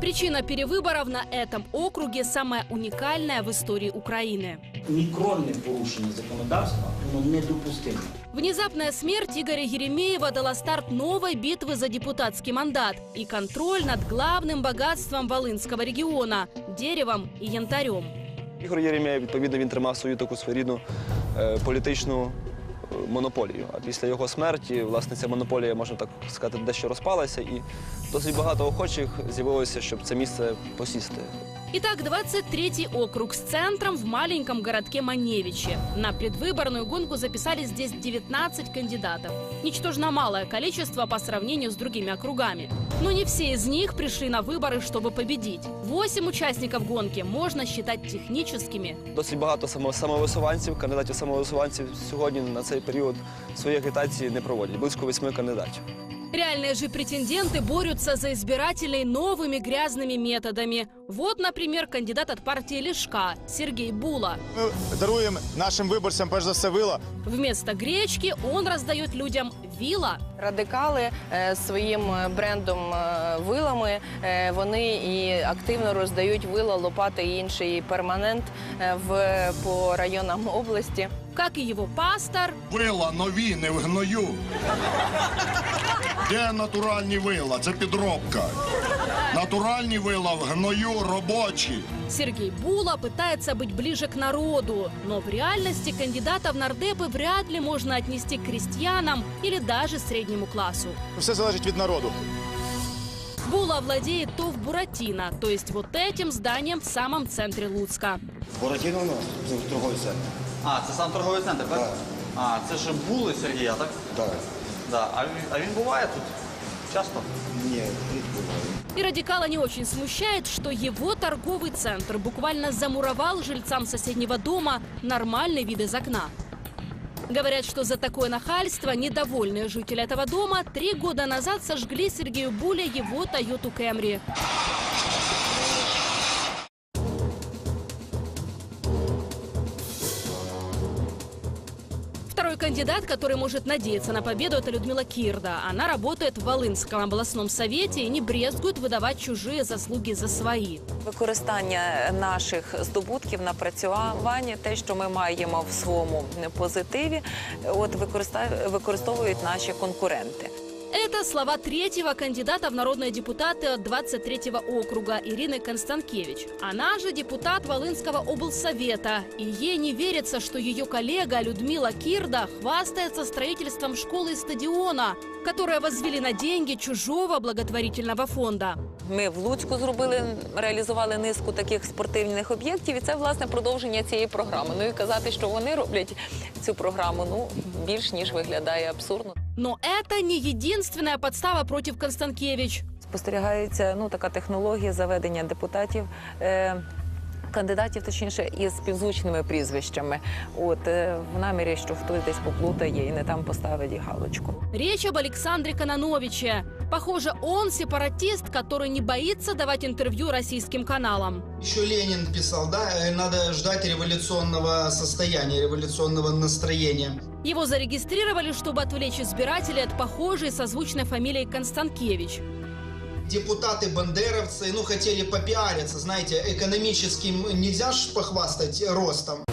Причина перевыборов на этом округе самая уникальная в истории Украины. Мікронне порушення законодавства воно недопустимо. Внезапная смерть Игоря Еремеева дала старт новой битвы за депутатский мандат и контроль над главным богатством Волынского региона – деревом и янтарем. Ігор Єремєєв, відповідно, він тримав свою таку своєрідну е, політичну е, монополію. А після його смерті, власне, ця монополія, можна так сказати, дещо розпалася, і досить багато охочих з'явилося, щоб це місце посісти. Итак, 23-й округ с центром в маленьком городке Маневичи. На предвыборную гонку записались здесь 19 кандидатов. Ничтожно малое количество по сравнению с другими округами. Но не все из них пришли на выборы, чтобы победить. Восемь участников гонки можно считать техническими. Досить багато само- самовисуванців, кандидатів самовисуванців сьогодні на цей період свої агітації не проводять. Близько восьми кандидатів. Реальные же претенденты борются за избирателей новыми грязными методами. Вот, например, кандидат от партии Лешка Сергей Була. Ми даруємо нашим виборцям перш за все вила. Вместо гречки он раздает людям вила. Радикали е, своїм е, брендом е, вилами. е, Вони і активно роздають вила, лопати і інший перманент е, в по районам області. Как и его пастор, Вила нові, не в гною. Де натуральні вила? Це підробка. Натуральні вила в гною робочі. Сергей Була пытается быть ближе к народу. Но в реальности кандидата в нардепы вряд ли можно отнести к крестьянам или даже среднему классу. Все залежить від народу. Була владеет ТОВ «Буратино», то есть вот этим зданием в самом центре Луцка. Буратино у нас це торговий центр. А, це сам торговий центр, так? Так. А, це ж були Сергія, так? Так. Да. А, він, а він буває тут? Часто? Ні, рідко буває. И радикала не очень смущает, что его торговый центр буквально замуровал жильцам соседнего дома нормальный вид из окна. Говорят, что за такое нахальство недовольные жители этого дома три года назад сожгли Сергею Буле его Тойоту Кэмри. Второй кандидат, который может надеяться на победу, это Людмила Кирда. Она работает в Волынском областном совете и не брезгует выдавать чужие заслуги за свои. Використання наших здобутків, напрацювання, те, що ми маємо в своєму позитиві, от використа- використовують наші конкуренти. Это слова третьего кандидата в народные депутаты от 23-го округа Ирины Констанкевич. Она же депутат Волынского облсовета. И ей не верится, что ее коллега Людмила Кирда хвастается строительством школы и стадиона, которые возвели на деньги чужого благотворительного фонда. Ми в Луцьку зробили, реалізували низку таких спортивних об'єктів, і це власне продовження цієї програми. Ну і казати, що вони роблять цю програму, ну більш ніж виглядає абсурдно. Но это не единственная подстава против Констанкевич. Спостерігається ну така технологія заведення депутатів. Е, Кандидатів, точніше, із співзвучними прізвищами, от е, в намірі, що хтось десь поплутає і не там поставить і галочку. Речь об Александре Кононовиче. Похоже, он сепаратист, который не боится давать интервью российским каналам. Еще Ленин писал, да, э, надо ждать революционного состояния, революционного настроения. Его зарегистрировали, чтобы отвлечь избирателей от похожей созвучной фамилии Констанкевич. Депутаты-бандеровцы, ну, хотели попиариться, знаете, экономическим нельзя ж похвастать ростом.